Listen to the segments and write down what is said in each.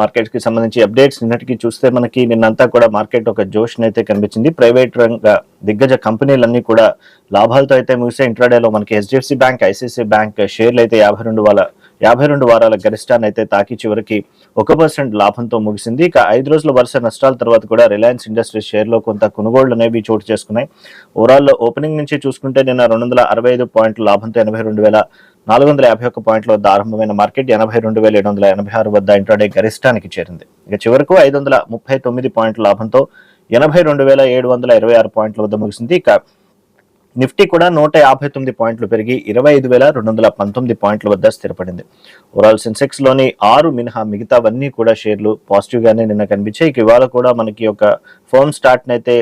మార్కెట్కి సంబంధించి అప్డేట్స్ నిన్నటికి చూస్తే మనకి నిన్నంతా కూడా మార్కెట్ ఒక జోష్ అయితే కనిపించింది. ప్రైవేట్ రంగ దిగ్గజ కంపెనీలన్నీ కూడా లాభాలతో అయితే ముగిసే ఇంట్రాడేలో మనకి హెచ్డిఎఫ్సి బ్యాంక్ ఐసిఐసి బ్యాంక్ షేర్లు అయితే యాభై రెండు వాళ్ళ యాభై రెండు వారాల గరిష్టాన్ని అయితే తాకి చివరికి ఒక పర్సెంట్ లాభంతో ముగిసింది. ఇక ఐదు రోజుల వరుస నష్టాల తర్వాత కూడా రిలయన్స్ ఇండస్ట్రీస్ షేర్లో కొంత కొనుగోళ్ళు అనేవి చోటు చేసుకున్నాయి. ఓవరాల్ ఓపెనింగ్ నుంచి చూసుకుంటే నిన్న రెండు వందల అరవై ఐదు పాయింట్ల లాభంతో ఎనభై రెండు వేల నాలుగు వందల యాభై ఒక్క పాయింట్ల వద్ద ఆరంభమైన మార్కెట్ ఎనభై రెండు వేల ఏడు వందల ఎనభై ఆరు వద్ద ఇంట్రాడే గరిష్టానికి చేరింది. ఇక చివరకు ఐదు వందల ముప్పై తొమ్మిది పాయింట్ల లాభంతో ఎనభై రెండు వేల ఏడు వందల ఇరవై ఆరు పాయింట్ల వద్ద ముగిసింది. ఇక నిఫ్టీ కూడా నూట యాభై తొమ్మిది పాయింట్లు పెరిగి ఇరవై ఐదు వేల రెండు వందల పంతొమ్మిది పాయింట్ల వద్ద స్థిరపడింది. ఓవరాల్ సెన్సెక్స్లోని ఆరు మినహా మిగతావన్నీ కూడా షేర్లు పాజిటివ్ గానే నిన్న కనిపించాయి. ఇక ఇవాళ కూడా మనకి ఒక ఫోన్ స్టార్ట్ అయితే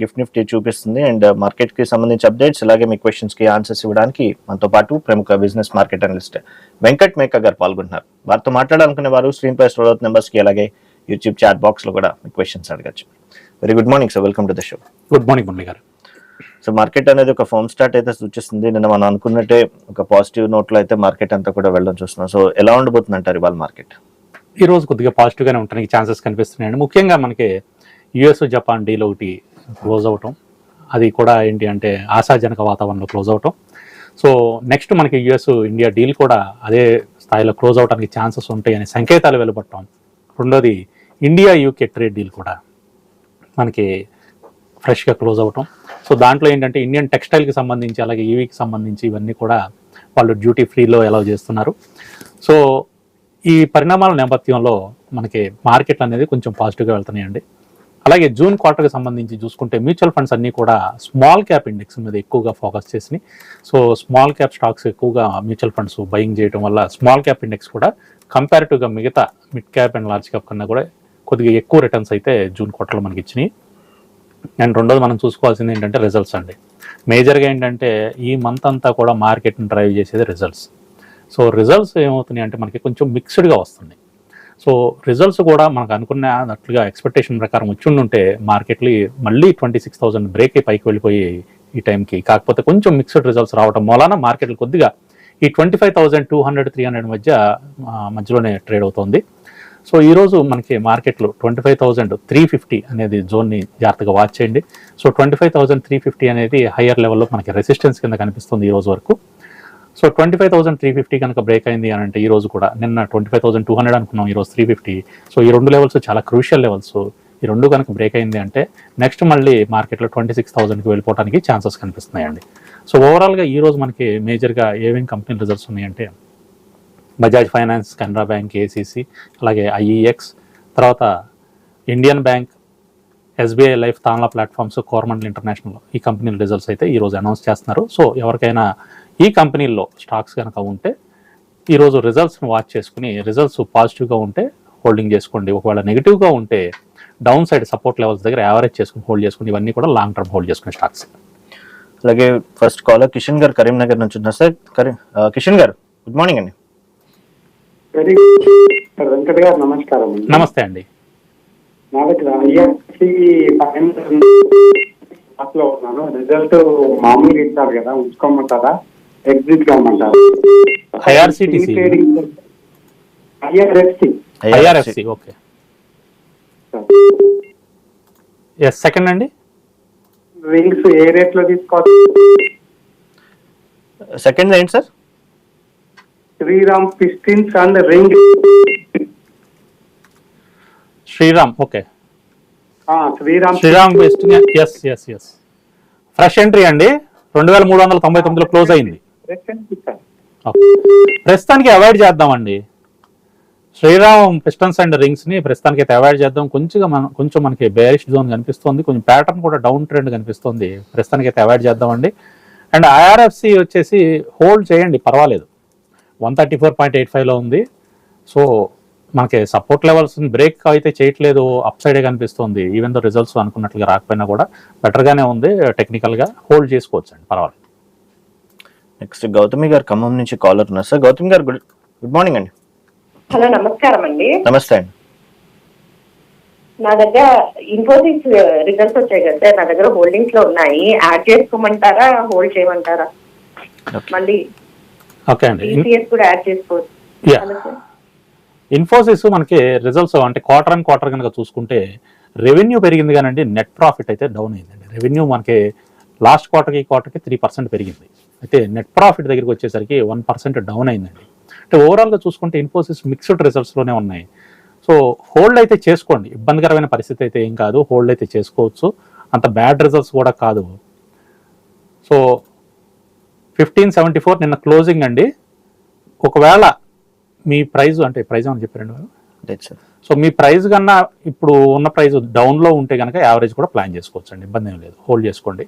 గిఫ్ట్ నిఫ్టీ చూపిస్తుంది. అండ్ మార్కెట్కి సంబంధించి అప్డేట్స్ అలాగే మీ క్వశ్చన్స్కి ఆన్సర్స్ ఇవ్వడానికి మనతో పాటు ప్రముఖ బిజినెస్ మార్కెట్ అనలిస్ట్ వెంకట్ మేక గారు పాల్గొంటున్నారు. వారితో మాట్లాడాలనుకునే వారు స్క్రీన్ పై స్టోర్ నెంబర్స్కి అలాగే యూట్యూబ్ చాట్ బాక్స్లో కూడా మీ క్వశ్చన్స్ అడగచ్చు. Very good morning sir welcome to the show good morning Murali గారు. సో మార్కెట్ అనేది ఒక ఫోమ్ స్టార్ట్ అయితే సూచిస్తుంది. నిన్న మనం అనుకున్నట్టే ఒక పాజిటివ్ నోట్లో అయితే మార్కెట్ అంతా కూడా వెళ్ళడం చూస్తున్నాం. సో ఎలా ఉండబోతుంది అంటారు ఇవాళ మార్కెట్ ఈ రోజు కొద్దిగా పాజిటివ్గానే ఉండడానికి ఛాన్సెస్ కనిపిస్తున్నాయండి. ముఖ్యంగా మనకి యుఎస్ జపాన్ డీల్ ఒకటి క్లోజ్ అవటం. అది కూడా ఏంటి అంటే ఆశాజనక వాతావరణంలో క్లోజ్ అవటం. సో నెక్స్ట్ మనకి యుఎస్ ఇండియా డీల్ కూడా అదే స్థాయిలో క్లోజ్ అవడానికి ఛాన్సెస్ ఉంటాయని సంకేతాలు వెలువడటం. రెండోది ఇండియా యూకే ట్రేడ్ డీల్ కూడా మనకి ఫ్రెష్గా క్లోజ్ అవటం. సో దాంట్లో ఏంటంటే ఇండియన్ టెక్స్టైల్కి సంబంధించి అలాగే ఈవీకి సంబంధించి ఇవన్నీ కూడా వాళ్ళు డ్యూటీ ఫ్రీలో అలౌ చేస్తున్నారు. సో ఈ పరిణామాల నేపథ్యంలో మనకి మార్కెట్లు అనేది కొంచెం పాజిటివ్గా వెళ్తున్నాయండి. అలాగే జూన్ క్వార్టర్కి సంబంధించి చూసుకుంటే మ్యూచువల్ ఫండ్స్ అన్నీ కూడా స్మాల్ క్యాప్ ఇండెక్స్ మీద ఎక్కువగా ఫోకస్ చేసినాయి. సో స్మాల్ క్యాప్ స్టాక్స్ ఎక్కువగా మ్యూచువల్ ఫండ్స్ బయింగ్ చేయడం వల్ల స్మాల్ క్యాప్ ఇండెక్స్ కూడా కంపారిటివ్గా మిగతా mid cap and large cap కన్నా కూడా కొద్దిగా ఎక్కువ రిటర్న్స్ అయితే జూన్ క్వార్టర్లో మనకి ఇచ్చినాయి. అండ్ రెండోది మనం చూసుకోవాల్సింది ఏంటంటే రిజల్ట్స్ అండి. మేజర్గా ఏంటంటే ఈ మంత్ అంతా కూడా మార్కెట్ని డ్రైవ్ చేసేది రిజల్ట్స్ సో రిజల్ట్స్ ఏమవుతున్నాయి అంటే మనకి కొంచెం మిక్స్డ్గా వస్తుంది సో రిజల్ట్స్ కూడా మనకు అనుకున్నట్లుగా ఎక్స్పెక్టేషన్ ప్రకారం వచ్చిండుంటే ఉంటే మార్కెట్లు మళ్ళీ ట్వంటీ సిక్స్ థౌసండ్ బ్రేక్ పైకి వెళ్ళిపోయి ఈ టైంకి కాకపోతే కొంచెం మిక్స్డ్ రిజల్ట్స్ రావడం మూలాన మార్కెట్లు కొద్దిగా ఈ twenty five thousand two hundred three hundred మధ్య మధ్యలోనే ట్రేడ్ అవుతుంది. సో ఈరోజు మనకి మార్కెట్లో twenty five thousand three fifty అనేది జోన్ని జాగ్రత్తగా వాచ్ చేయండి. So twenty five thousand three fifty అనేది హయ్యర్ లెవెల్లో మనకి రెసిస్టెన్స్ కింద కనిపిస్తుంది ఈ రోజు వరకు. So twenty five thousand three fifty కనుక బ్రేక్ అయింది అని అంటే ఈ రోజు కూడా నిన్న twenty five thousand two hundred అనుకున్నాం ఈ రోజు త్రీ ఫిఫ్టీ సో ఈ రెండు లెవెల్స్ చాలా క్రూషియల్ లెవెల్స్ ఈ రెండు కనుక బ్రేక్ అయింది అంటే నెక్స్ట్ మళ్ళీ మార్కెట్లో ట్వంటీ సిక్స్ థౌసండ్కి వెళ్ళిపోవడానికి ఛాన్సెస్ కనిపిస్తున్నాయండి. సో ఓవరాల్గా ఈ రోజు మనకి మేజర్గా ఏమేమి కంపెనీ రిజల్ట్స్ ఉన్నాయంటే Bajaj finance Canara bank ACC అలాగే ఐఈఎక్స్ తర్వాత Indian bank SBI life Tanla platforms Coromandel international ఈ కంపెనీల రిజల్ట్స్ అయితే ఈరోజు అనౌన్స్ చేస్తున్నారు. సో ఎవరికైనా ఈ కంపెనీల్లో స్టాక్స్ కనుక ఉంటే ఈరోజు రిజల్ట్స్ని వాచ్ చేసుకుని రిజల్ట్స్ పాజిటివ్గా ఉంటే హోల్డింగ్ చేసుకోండి. ఒకవేళ నెగిటివ్గా ఉంటే డౌన్ సైడ్ సపోర్ట్ లెవెల్స్ దగ్గర యావరేజ్ చేసుకుని హోల్డ్ చేసుకుని ఇవన్నీ కూడా లాంగ్ టర్మ్ హోల్డ్ చేసుకునే స్టాక్స్ అలాగే ఫస్ట్ కాలర్ కిషన్ గారు కరీంనగర్ నుంచి ఉన్నారు. సార్ కరీ కిషన్ గారు గుడ్ మార్నింగ్ అండి. వెంకట్ గారు నమస్కారం అండి. నమస్తే అండి. ఉన్నాను. రిజల్ట్ మామూలుగా ఇచ్చారు కదా ఉంచుకోమంటారా? ఎగ్జిట్ కామంటారా IRCTC. IRFC. IRFC okay. Yes second అండి. రింగ్స్ ఏ రేట్లో తీసుకోవాలి? సెకండ్ ఏంటి sir? Shriram pistons and ring. Shriram okay. Shriram Shriram best yes yes yes fresh entry అండి. రెండు వేల మూడు వందల తొంభై తొమ్మిదిలో క్లోజ్ అయింది. ప్రస్తుతానికి అవాయిడ్ చేద్దామండి. శ్రీరామ్ పిస్టన్స్ అండ్ రింగ్స్ని ప్రస్తుతానికి అయితే అవాయిడ్ చేద్దాం. కొంచెం మన కొంచెం మనకి బేరిష్ జోన్ కనిపిస్తుంది. కొంచెం ప్యాటర్న్ కూడా డౌన్ ట్రెండ్ కనిపిస్తుంది. ప్రస్తుతానికి అయితే అవాయిడ్ చేద్దామండి. అండ్ ఐఆర్ఎఫ్సి వచ్చేసి హోల్డ్ చేయండి పర్వాలేదు. One thirty four point eight ఫైవ్లో ఉంది. సో మనకి సపోర్ట్ లెవెల్స్ బ్రేక్ అయితే చేయట్లేదు. అప్ సైడే కనిపిస్తుంది. ఈవెన్ దో రిజల్ట్స్ అనుకున్నట్లుగా రాకపోయినా కూడా బెటర్గానే ఉంది. టెక్నికల్గా హోల్డ్ చేసుకోవచ్చు అండి పర్వాలేదు. నెక్స్ట్ గౌతమి గారు ఖమ్మం నుంచి కాలర్ ఉన్నారు. సార్ గౌతమి గారు గుడ్ గుడ్ మార్నింగ్ అండి. హలో నమస్కారం అండి. నమస్తే అండి. నా దగ్గర ఇన్ఫోసిస్ రిజల్ట్స్ వచ్చాయి కదా సార్. నా దగ్గర హోల్డింగ్స్లో ఉన్నాయి. యాడ్ చేసుకోమంటారా? హోల్డ్ చేయమంటారా. మళ్ళీ ఓకే అండి. ఈసీఎస్ కూడా యాడ్ చేసుకోవచ్చు. ఇన్ఫోసిస్ మనకి రిజల్ట్స్ అంటే క్వార్టర్ అండ్ క్వార్టర్ కనుక చూసుకుంటే రెవెన్యూ పెరిగింది కానండి నెట్ ప్రాఫిట్ అయితే డౌన్ అయిందండి. రెవెన్యూ మనకి లాస్ట్ క్వార్టర్కి క్వార్టర్కి త్రీ పర్సెంట్ పెరిగింది. అయితే నెట్ ప్రాఫిట్ దగ్గరికి వచ్చేసరికి వన్ పర్సెంట్ డౌన్ అయిందండి. అంటే ఓవరాల్గా చూసుకుంటే ఇన్ఫోసిస్ మిక్స్డ్ రిజల్ట్స్లోనే ఉన్నాయి. సో హోల్డ్ అయితే చేసుకోండి. ఇబ్బందికరమైన పరిస్థితి అయితే ఏం కాదు. హోల్డ్ అయితే చేసుకోవచ్చు. అంత బ్యాడ్ రిజల్ట్స్ కూడా కాదు. సో ఫిఫ్టీన్ సెవెంటీ ఫోర్ నిన్న క్లోజింగ్ అండి. ఒకవేళ మీ ప్రైజ్ అంటే ప్రైజ్ అని చెప్పారండి సో మీ ప్రైస్ కన్నా ఇప్పుడు ఉన్న ప్రైస్ డౌన్లో ఉంటే కనుక యావరేజ్ కూడా ప్లాన్ చేసుకోవచ్చు అండి ఇబ్బంది ఏం లేదు. హోల్డ్ చేసుకోండి.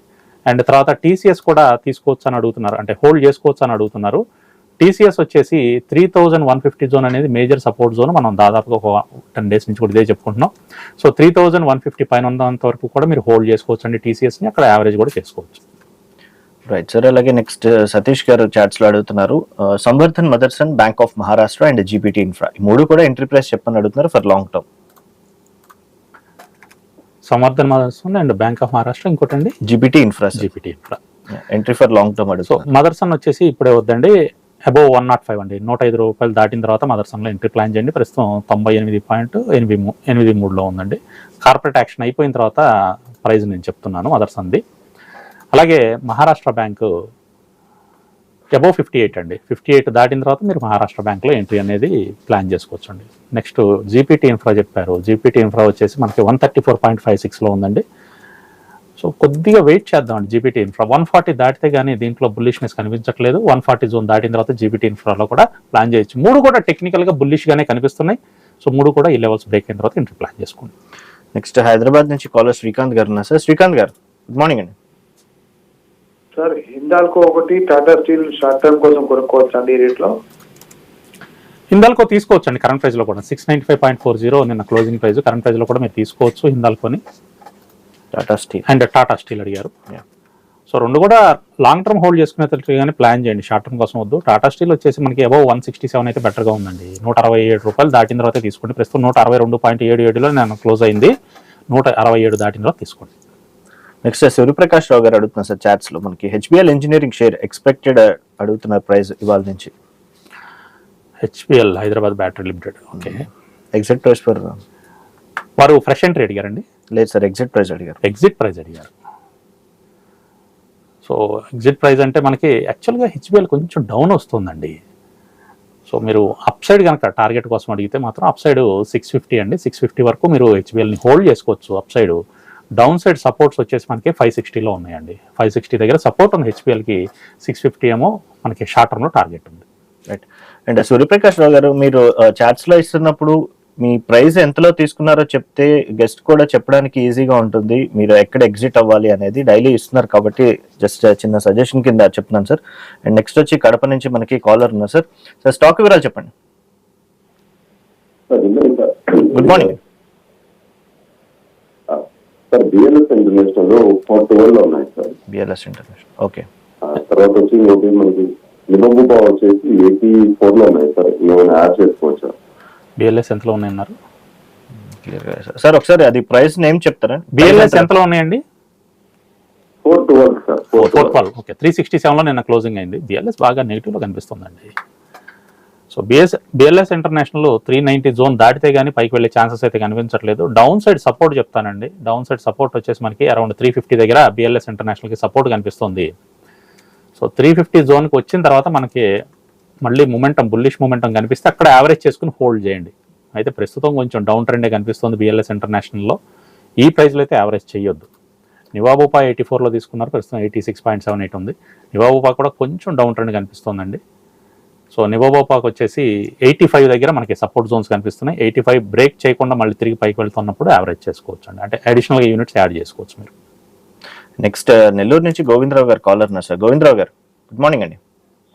అండ్ తర్వాత టీసీఎస్ కూడా తీసుకోవచ్చు అని అడుగుతున్నారు. అంటే హోల్డ్ చేసుకోవచ్చు అని అడుగుతున్నారు. టీసీఎస్ వచ్చేసి three thousand one fifty zone అనేది మేజర్ సపోర్ట్ జోన్ మనం దాదాపుగా ఒక టెన్ డేస్ నుంచి కూడా ఇదే చెప్పుకుంటున్నాం. So three thousand one fifty పైన ఉన్నంత వరకు కూడా మీరు హోల్డ్ చేసుకోవచ్చు అండి టీసీఎస్ని. అక్కడ యావరేజ్ కూడా చేసుకోవచ్చు. రైట్ సార్ అలాగే నెక్స్ట్ uh, సతీష్ గారు చాట్స్లో అడుగుతున్నారు. Uh, Samvardhan Motherson bank of Maharashtra and GPT infra ఈ మూడు కూడా ఎంట్రీ ప్రైస్ చెప్పని అడుగుతున్నారు for long term Samarthan Motherson and bank of Maharashtra ఇంకోటి అండి GPT infra GPT infra entry for long term so Motherson వచ్చేసి ఇప్పుడే వద్దండి అబోవ్ వన్ నాట్ ఫైవ్ అండి. నూట ఐదు రూపాయలు దాటిన తర్వాత మదర్సన్లో ఎంట్రీ ప్లాన్ చేయండి. ప్రస్తుతం తొంభై ఎనిమిది పాయింట్ ఎనిమిది ఎనిమిది మూడులో ఉందండి. కార్పొరేట్ యాక్షన్ అయిపోయిన తర్వాత ప్రైజ్ నేను చెప్తున్నాను మదర్సన్ది. అలాగే Maharashtra bank above fifty eight అండి. ఫిఫ్టీ ఎయిట్ దాటిన తర్వాత మీరు మహారాష్ట్ర బ్యాంక్లో ఎంట్రీ అనేది ప్లాన్ చేసుకోవచ్చు అండి నెక్స్ట్ జీపీటీ ఇన్ఫ్రా చెప్పారు. జీపీటీ ఇన్ఫ్రా వచ్చేసి మనకి one thirty four point five సిక్స్లో ఉందండి. సో కొద్దిగా వెయిట్ చేద్దామండి జీపీటీ ఇన్ఫ్రా. వన్ ఫార్టీ దాటితే కానీ దీంట్లో బుల్లిష్నెస్ కనిపించట్లేదు. వన్ ఫార్టీ జోన్ దాటిన తర్వాత జీపీటీ ఇన్ఫ్రాలో కూడా ప్లాన్ చేయొచ్చు. మూడు కూడా టెక్నికల్గా బుల్లిష్గానే కనిపిస్తున్నాయి. సో మూడు కూడా ఈ లెవెల్స్ బ్రేక్ అయిన తర్వాత ఎంట్రీ ప్లాన్ చేసుకోండి. నెక్స్ట్ హైదరాబాద్ నుంచి కాలర్ శ్రీకాంత్ గారు ఉన్నారు. సార్ శ్రీకాంత్ గారు గుడ్ మార్నింగ్ అండి. సార్ హిందాల్కో ఒకటి టాటా స్టీల్ షార్ట్ టర్మ్ కోసం కొనుక్కోవచ్చు అండి ఈ రేట్లో? హిందాల్కో తీసుకోవచ్చు అండి కరెంట్ ప్రైస్లో కూడా. Six ninety five point four zero నిన్న క్లోజింగ్ ప్రైస్. కరెంట్ ప్రైస్లో కూడా మీరు తీసుకోవచ్చు హిందాల్కోని. Tata steel. And Tata steel అడిగారు. సో రెండు కూడా లాంగ్ టర్మ్ హోల్డ్ చేసుకునేటట్టు కానీ ప్లాన్ చేయండి షార్ట్ టర్మ్ కోసం వద్దు. టాటా స్టీల్ వచ్చేసి మనకి అబౌవ్ వన్ సిక్స్టీ సెవెన్ అయితే బెటర్గా ఉందండి. నూట అరవై ఏడు రూపాయలు దాటిన తర్వాత తీసుకోండి. ప్రస్తుతం నూట అరవై రెండు పాయింట్ ఏడు ఏడులో నేను క్లోజ్ అయింది. నూట అరవై ఏడు దాటిన తర్వాత తీసుకోండి. నెక్స్ట్ సూర్యప్రకాష్ రావు గారు అడుగుతున్నారు సార్ చాట్స్లో. మనకి హెచ్బిఎల్ ఇంజనీరింగ్ షేర్ ఎక్స్పెక్టెడ్ అడుగుతున్నారు ప్రైస్ ఇవాళ నుంచి. HPL Hyderabad battery limited okay exit price for వారు ఫ్రెష్ ఎంట్రీ అడిగారండి? లేదు సార్ ఎగ్జిట్ ప్రైస్ అడిగారు. ఎగ్జిట్ ప్రైస్ అడిగారు. సో ఎగ్జిట్ ప్రైస్ అంటే మనకి యాక్చువల్గా హెచ్బిఎల్ కొంచెం డౌన్ వస్తుందండి. సో మీరు అప్ సైడ్ కనుక టార్గెట్ కోసం అడిగితే మాత్రం అప్ సైడ్ సిక్స్ ఫిఫ్టీ అండి. సిక్స్ ఫిఫ్టీ వరకు మీరు హెచ్బిఎల్ని హోల్డ్ చేసుకోవచ్చు up side down side supports వచ్చేసి మనకి ఫైవ్ సిక్స్టీలో ఉన్నాయండి. ఫైవ్ సిక్స్టీ దగ్గర సపోర్ట్ ఉంది హెచ్బిఎల్కి సిక్స్ ఫిఫ్టీ ఏమో మనకి షార్ట్ టర్మ్లో టార్గెట్ ఉంది. రైట్ అండ్ సూర్యప్రకాష్ రావు గారు మీరు చాట్స్లో ఇస్తున్నప్పుడు మీ ప్రైస్ ఎంతలో తీసుకున్నారో చెప్తే గెస్ట్ కూడా చెప్పడానికి ఈజీగా ఉంటుంది. మీరు ఎక్కడ ఎగ్జిట్ అవ్వాలి అనేది డైలీ ఇస్తున్నారు కాబట్టి జస్ట్ చిన్న సజెషన్ కింద చెప్తున్నాను సార్ అండ్ నెక్స్ట్ వచ్చి కడప నుంచి మనకి కాలర్ ఉన్నారు సార్ సార్ స్టాక్ వివరాలు చెప్పండి. Good morning sir BLS international forty వన్లో ఉన్నాయి సార్. BLS international okay. తర్వాత వచ్చి ఇంకోటి మనకి నిబబుబా వచ్చేసి ఎయిటీ ఫోర్లో ఉన్నాయి సార్ ఏమైనా యాడ్ చేసుకోవచ్చా? బిఎల్ఎస్ ఎంతలో ఉన్నాయన్నారు? సార్ ఒకసారి అది ప్రైస్ నేమ్ చెప్తారా? బిఎల్ఎస్ ఎంతలో ఉన్నాయండి? Four twelve sir four four twelve okay three sixty సెవెన్లో నిన్న క్లోజింగ్ అయింది. బిఎల్ఎస్ బాగా నెగిటివ్లో కనిపిస్తుందండి. So BS BLS international three ninety zone దాటితే కానీ పైకి వెళ్ళే ఛాన్సెస్ అయితే కనిపించట్లేదు. డౌన్ సైడ్ సపోర్ట్ చెప్తానండి. డౌన్ సైడ్ సపోర్ట్ వచ్చేసి మనకి అరౌండ్ త్రీ ఫిఫ్టీ దగ్గర బిఎల్ఎస్ ఇంటర్నేషనల్కి సపోర్ట్ కనిపిస్తుంది. సో త్రీ ఫిఫ్టీ జోన్కి వచ్చిన తర్వాత మనకి మళ్ళీ మూమెంటం బుల్లిష్ మూమెంటం కనిపిస్తే అక్కడ యావరేజ్ చేసుకుని హోల్డ్ చేయండి. అయితే ప్రస్తుతం కొంచెం డౌన్ ట్రెండే కనిపిస్తుంది బిఎల్ఎస్ ఇంటర్నేషనల్లో. ఈ ప్రైస్లో అయితే యావరేజ్ చేయొద్దు నివాబోపా ఎయిటీ ఫోర్లో తీసుకున్నారు. ప్రస్తుతం eighty six point seven eight ఉంది. నివాబోపా కూడా కొంచెం డౌన్ ట్రెండ్ కనిపిస్తుందండి. సో నివోబోపాక్ వచ్చేసి ఎయిటీ ఫైవ్ దగ్గర మనకి సపోర్ట్ జోన్స్ కనిపిస్తున్నాయి. ఎయిటీ ఫైవ్ బ్రేక్ చేయకుండా మళ్ళీ తిరిగి పైకి వెళ్తున్నప్పుడు యావరేజ్ చేసుకోవచ్చు అండి అంటే అడిషనల్గా యూనిట్స్ యాడ్ చేసుకోవచ్చు మీరు. నెక్స్ట్ నెల్లూరు నుంచి గోవిందరావు గారు కాలర్ ఉన్నారు సార్ గోవిందరావు గారు గుడ్ మార్నింగ్ అండి.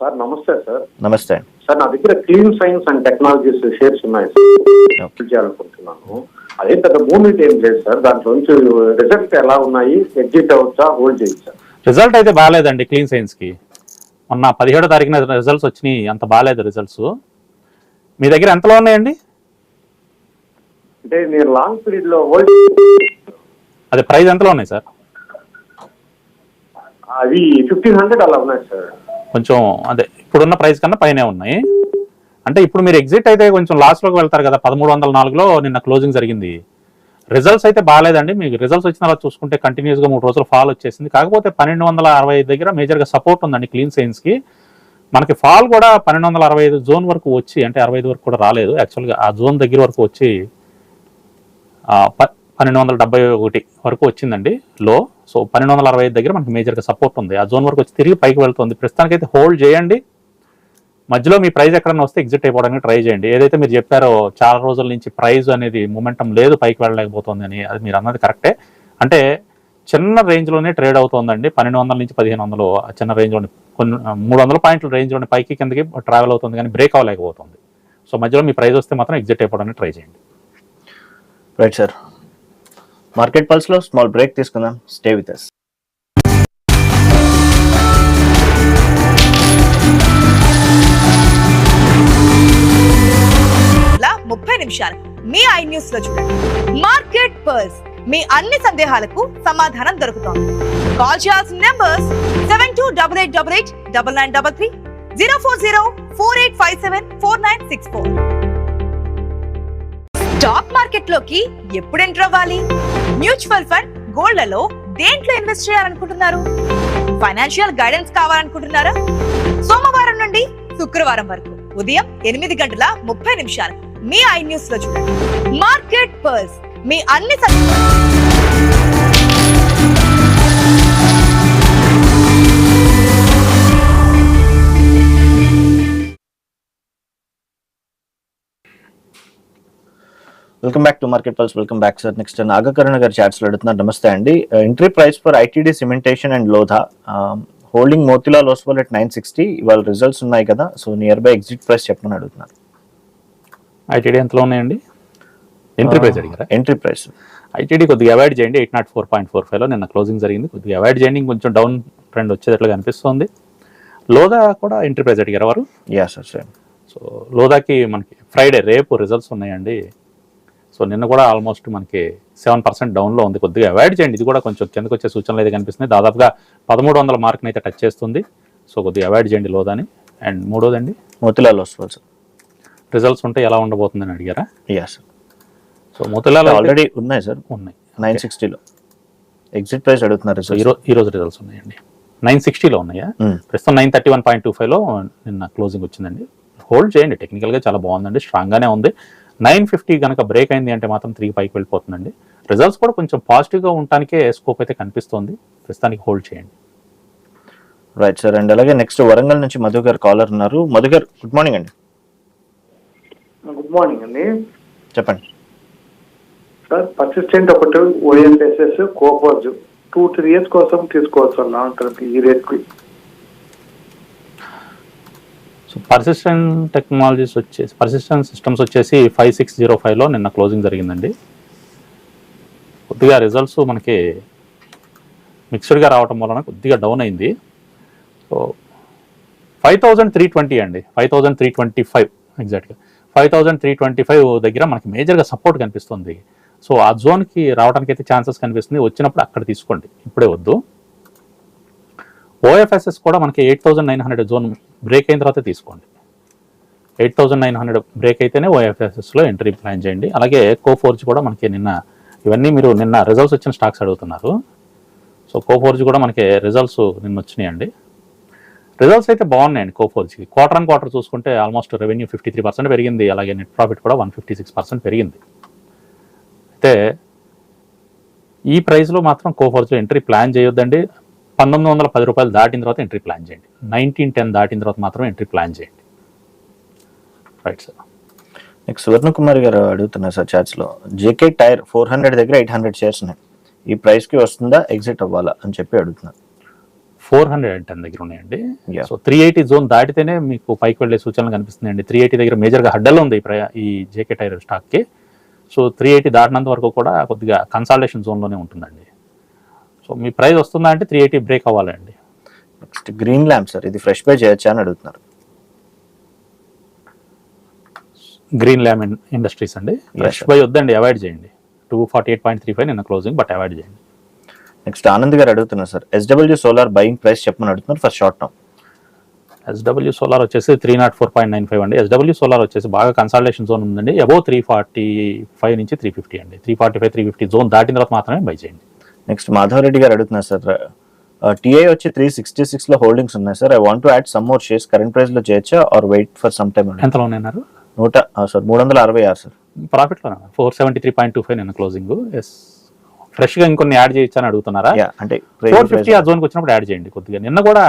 సార్ నమస్తే సార్. నమస్తే అండి. సార్ నా దగ్గర clean science and technologies shares ఉన్నాయి సార్. చేయాలనుకుంటున్నాను అదే పెద్ద మూమెంట్ ఏం లేదు సార్. దాంట్లో నుంచి రిజల్ట్ ఎలా ఉన్నాయి ఎగ్జిట్ అవ్వచ్చా హోల్డ్ చేయొచ్చా రిజల్ట్ అయితే బాగాలేదండి క్లీన్ సైన్స్కి. మొన్న పదిహేడో తారీఖున రిజల్ట్స్ వచ్చినాయి. అంత బాగాలేదు రిజల్ట్స్ మీ దగ్గర ఎంతలో ఉన్నాయండి? అంటే నేను లాంగ్ పీరియడ్లో అదే ప్రైస్ ఎంతలో ఉన్నాయి సార్? అవి ఫిఫ్టీన్ హండ్రెడ్ అలా ఉన్నాయి సార్. కొంచెం అదే ఇప్పుడున్న ప్రైస్ కన్నా పైనే ఉన్నాయి. అంటే ఇప్పుడు మీరు ఎగ్జిట్ అయితే కొంచెం లాస్లోకి వెళ్తారు కదా పదమూడు వందల నాలుగులో నిన్న క్లోజింగ్ జరిగింది. రిజల్ట్స్ అయితే బాగాలేదండి. మీకు రిజల్ట్స్ వచ్చిన అలా చూసుకుంటే కంటిన్యూస్గా మూడు రోజులు ఫాల్ వచ్చేసింది. కాకపోతే పన్నెండు వందల అరవై ఐదు దగ్గర మేజర్గా సపోర్ట్ ఉందండి క్లీన్ సైన్స్కి. మనకి ఫాల్ కూడా పన్నెండు వందల అరవై ఐదు జోన్ వరకు వచ్చి అంటే అరవై ఐదు వరకు కూడా రాలేదు. యాక్చువల్గా ఆ జోన్ దగ్గర వరకు వచ్చి పన్నెండు వందల డెబ్బై ఒకటి వరకు వచ్చిందండి లో సో పన్నెండు వందల అరవై ఐదు దగ్గర మనకి మేజర్గా సపోర్ట్ ఉంది. ఆ జోన్ వరకు వచ్చి తిరిగి పైకి వెళ్తుంది. ప్రస్తుతానికైతే హోల్డ్ చేయండి. మధ్యలో మీ ప్రైజ్ ఎక్కడైనా వస్తే ఎగ్జిట్ అయిపోవడానికి ట్రై చేయండి. ఏదైతే మీరు చెప్పారో చాలా రోజుల నుంచి ప్రైజ్ అనేది మూమెంటం లేదు పైకి వెళ్ళలేకపోతుంది అని అది మీరు అన్నది కరెక్టే. అంటే చిన్న రేంజ్లోనే ట్రేడ్ అవుతుందండి. పన్నెండు వందల నుంచి పదిహేను వందలు ఆ చిన్న రేంజ్లోనే కొన్ని మూడు వందల పాయింట్ల రేంజ్లోనే పైకి కిందకి ట్రావెల్ అవుతుంది కానీ బ్రేక్ అవ్వలేకపోతుంది. సో మధ్యలో మీ ప్రైజ్ వస్తే మాత్రం ఎగ్జిట్ అయిపోవడానికి ట్రై చేయండి. రైట్ సార్ మార్కెట్ పల్స్లో స్మాల్ బ్రేక్ తీసుకుందాం. స్టే విత్ అస్ ముప్పై నిమిషాలు. మీ ఐ న్యూస్లో చూడండి. Market pulse. మీ అన్ని సందేహాలకు సమాధానం దొరుకుతోంది. కాల్ చేయాల్సిన numbers seven two double eight double eight double nine double three zero four zero four eight five seven four nine six four. Stock మార్కెట్లోకి ఎప్పుడు ఎంటర్ అవ్వాలి? మ్యూచువల్ ఫండ్ గోల్డ్లలో దేంట్లో ఇన్వెస్ట్ చేయాలనుకుంటున్నారు? ఫైనాన్షియల్ గైడెన్స్ కావాలనుకుంటున్నారా? సోమవారం నుండి శుక్రవారం వరకు. ఉదయం ఎనిమిది గంటల ముప్పై నిమిషాలు. మీ ఐ న్యూస్లో చూడండి. Market pulse. మీ అన్ని welcome back to market pulse welcome back sir next Nagakarana గారు చాట్స్లో అడుగుతున్నారు నమస్తే అండి. Entry price for ITD cementation and Lodha holding Motilal Oswal at nine sixty ఇవాళ రిజల్ట్స్ ఉన్నాయి కదా. So near buy exit price చెప్పమని అడుగుతున్నారు ఐటీడీ ఎంతలో ఉన్నాయండి? ఎంట్రీ ప్రైస్ అడిగారా? ఎంట్రీ ప్రైస్ ఐటీడీ కొద్దిగా అవాయిడ్ చేయండి eight nought four point four ఫైవ్లో నిన్న క్లోజింగ్ జరిగింది. కొద్దిగా అవాయిడ్ చేయండి ఇంకొంచెం డౌన్ ట్రెండ్ వచ్చేటట్లుగా అనిపిస్తుంది. లోదా కూడా ఎంట్రీ ప్రైస్ అడిగారు వారు? యా సార్ సేమ్ సో లోదాకి మనకి ఫ్రైడే రేపు రిజల్ట్స్ ఉన్నాయండి. సో నిన్న కూడా ఆల్మోస్ట్ మనకి సెవెన్ పర్సెంట్ డౌన్లో ఉంది. కొద్దిగా అవాయిడ్ చేయండి ఇది కూడా కొంచెం కిందకు వచ్చే సూచనలు అయితే కనిపిస్తుంది దాదాపుగా పదమూడు వందల మార్క్ని అయితే టచ్ చేస్తుంది. సో కొద్దిగా అవాయిడ్ చేయండి లోదాని. అండ్ మూడోదండి? మోతిలాల్ ఓస్వాల్ సార్ రిజల్ట్స్ ఉంటే ఎలా ఉండబోతుందని అడిగారా? సార్ సో మోతిలాల్ ఆల్రెడీ ఉన్నాయి సార్ ఉన్నాయి. నైన్ సిక్స్టీలో ఎగ్జిట్ ప్రైస్ అడుగుతున్నారు సో రిజల్ట్స్ ఈరోజు ఈరోజు రిజల్ట్స్ ఉన్నాయండి. నైన్ సిక్స్టీలో ఉన్నాయా? Hmm. ప్రస్తుతం nine thirty one point two ఫైవ్లో నిన్న క్లోజింగ్ వచ్చిందండి. హోల్డ్ చేయండి. టెక్నికల్గా చాలా బాగుందండి. స్ట్రాంగ్గానే ఉంది. నైన్ ఫిఫ్టీ కనుక బ్రేక్ అయింది అంటే మాత్రం త్రీ పైకి వెళ్ళిపోతుందండి. రిజల్ట్స్ కూడా కొంచెం పాజిటివ్గా ఉండటానికే స్కోప్ అయితే కనిపిస్తుంది. ప్రస్తుతానికి హోల్డ్ చేయండి. రైట్ సార్ అండ్ అలాగే నెక్స్ట్ వరంగల్ నుంచి మధు గారు కాలర్ ఉన్నారు. మధు గారు గుడ్ మార్నింగ్ అండి. గుడ్ మార్నింగ్ అండి. చెప్పండి. సార్ పర్సిస్టెంట్ ఒకటి ఓఎస్ఎస్ఎస్ కోపోజ్ టూ త్రీ ఇయర్స్ కోసం తీసుకోవచ్చు లాంగ్ టర్మ్ ఈ రేట్కి. సో పర్సిస్టెంట్ టెక్నాలజీస్ వచ్చేసి పర్సిస్టెంట్ సిస్టమ్స్ వచ్చేసి ఫైవ్ సిక్స్ జీరో ఫైవ్లో నిన్న క్లోజింగ్ జరిగిందండి. కొద్దిగా రిజల్ట్స్ మనకి మిక్స్డ్గా రావటం వలన కొద్దిగా డౌన్ అయింది. So five thousand three twenty అండి. Five thousand three twenty five ఎగ్జాక్ట్గా five thousand three twenty five దగ్గర మనకి మేజర్గా సపోర్ట్ కనిపిస్తుంది. సో ఆ జోన్కి రావడానికి అయితే ఛాన్సెస్ కనిపిస్తుంది. వచ్చినప్పుడు అక్కడ తీసుకోండి. ఇప్పుడే వద్దు. ఓఎఫ్ఎస్ఎస్ కూడా మనకి eight thousand nine hundred zone break అయిన తర్వాత తీసుకోండి. Eight thousand nine hundred break అయితేనే ఓఎఫ్ఎస్ఎస్లో ఎంట్రీ ప్లాన్ చేయండి. అలాగే కోఫోర్జ్ కూడా మనకి నిన్న ఇవన్నీ మీరు నిన్న రిజల్ట్స్ వచ్చిన స్టాక్స్ అడుగుతున్నారు. సో కోఫోర్జ్ కూడా మనకి రిజల్ట్స్ నిన్న వచ్చినాయండి. రిజల్ట్స్ అయితే బాగున్నాయండి కోఫోల్స్కి క్వార్టర్ అండ్ క్వార్టర్ చూసుకుంటే almost revenue fifty three percent పెరిగింది. అలాగే నెట్ ప్రాఫిట్ కూడా వన్ ఫిఫ్టీ సిక్స్ పర్సెంట్ పెరిగింది. అయితే ఈ ప్రైస్లో మాత్రం కోఫోల్స్లో ఎంట్రీ ప్లాన్ చేయొద్దండి. పంతొమ్మిది వందల పది రూపాయలు దాటిన తర్వాత ఎంట్రీ ప్లాన్ చేయండి. నైన్టీన్ టెన్ దాటిన తర్వాత మాత్రం ఎంట్రీ ప్లాన్ చేయండి. Right sir next Suvarna Kumar గారు అడుగుతున్నారు sir chats JK tyre four hundred దగ్గర ఎయిట్ హండ్రెడ్ షేర్స్ ఉన్నాయి. ఈ ప్రైస్కి వస్తుందా ఎగ్జిట్ అవ్వాలా అని చెప్పి అడుగుతున్నారు. ఫోర్ హండ్రెడ్ అండ్ టెన్ దగ్గర ఉన్నాయండి. సో త్రీ ఎయిటీ జోన్ దాటితేనే మీకు పైకి వెళ్ళే సూచనలు కనిపిస్తున్నాయండి. త్రీ ఎయిటీ దగ్గర మేజర్గా హడ్డల్ ఉంది ఈ జేకే టైర్ స్టాక్కి సో త్రీ ఎయిటీ దాటినంత వరకు కూడా కొద్దిగా కన్సాలేషన్ జోన్లోనే ఉంటుందండి. సో మీ ప్రైస్ వస్తుందా అంటే త్రీ ఎయిటీ బ్రేక్ అవ్వాలండి. నెక్స్ట్ గ్రీన్ ల్యాంప్ సార్ ఇది ఫ్రెష్ పే చేయొచ్చా అని అడుగుతున్నారు. గ్రీన్ ల్యామ్ ఇండస్ట్రీస్ అండి. ఫ్రెష్. బై వద్దండి అవాయిడ్ చేయండి. Two forty eight point three five నిన్న క్లోజింగ్ బట్ అవాయిడ్ చేయండి. నెక్స్ట్ ఆనంద్ గారు అడుగుతున్నారు sir. SW solar buying price చెప్పమని అడుగుతున్నారు. For short term SW solar వచ్చేసి three nought four point nine five అండి. ఎస్డబ్ల్యూ సోలార్ వచ్చేసి బాగా కన్సల్టేషన్ జోన్ ఉందండి. అబౌవ్ త్రీ ఫార్టీ ఫైవ్ నుంచి త్రీ ఫిఫ్టీ అండి. Three forty five three fifty zone దాటిన తర్వాత మాత్రమే బై చేయండి. నెక్స్ట్ మాధవరెడ్డి గారు అడుగుతున్నారు సార్. టీఐ వచ్చి త్రీ సిక్స్టీ సిక్స్లో హోల్డింగ్స్ ఉన్నాయి sir. I want to add some more shares current ప్రైస్లో చేయొచ్చా or wait for some time ఎంతలో ఉన్నారు నూట సార్ మూడు వందల అరవై ఆరు sir. ప్రాఫిట్లో four seventy three point two five నేను క్లోజింగ్ ఎస్ ఫ్రెష్గా ఇంకొన్ని యాడ్ చేయొచ్చు అని అడుగుతున్నారా? అంటే ఫోర్ ఫిఫ్టీ ఆ జోన్కి వచ్చినప్పుడు యాడ్ చేయండి కొద్దిగా. నిన్న కూడా